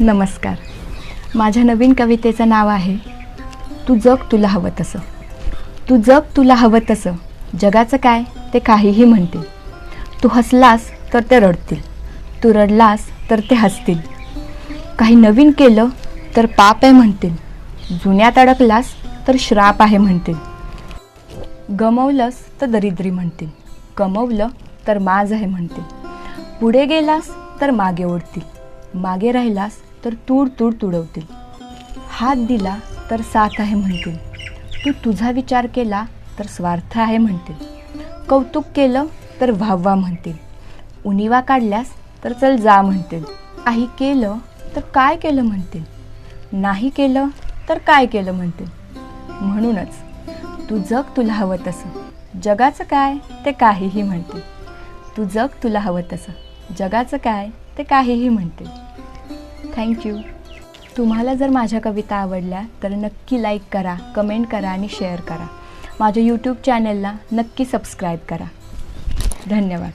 नमस्कार. माझ्या नवीन कवितेचं नाव आहे तू जग तुला हवं तसं. तू जग तुला हवं तसं. जगाचं काय ते काहीही म्हणतील. तू हसलास तर ते रडतील. तू रडलास तर ते हसतील. काही नवीन केलं तर पाप आहे म्हणतील. जुन्यात अडकलास तर श्राप आहे म्हणतील. गमवलंस तर दरिद्री म्हणतील. कमवलं तर माज आहे म्हणतील. पुढे गेलास तर मागे ओढतील. मागे राहिलास तर तूड तूड तुडवतील. हात दिला तर साथ आहे म्हणतील. तू तुझा विचार केला तर स्वार्थ आहे म्हणतील. कौतुक केलं तर व्हावा म्हणतील. उनिवा काढल्यास तर चल जा म्हणतील. काही केलं तर काय केलं म्हणतील. नाही केलं तर काय केलं म्हणतील. म्हणूनच तू जग तुला हवं तसं. जगाचं काय ते काहीही म्हणतील. तू जग तुला हवं तसं. जगाचं काय ते काहीही म्हणतील. थँक्यू तुम्हाला जर माझ्या कविता आवडल्या तर नक्की लाईक करा कमेंट करा आणि शेअर करा. माझ्या यूट्यूब चॅनलला नक्की सबस्क्राईब करा. धन्यवाद.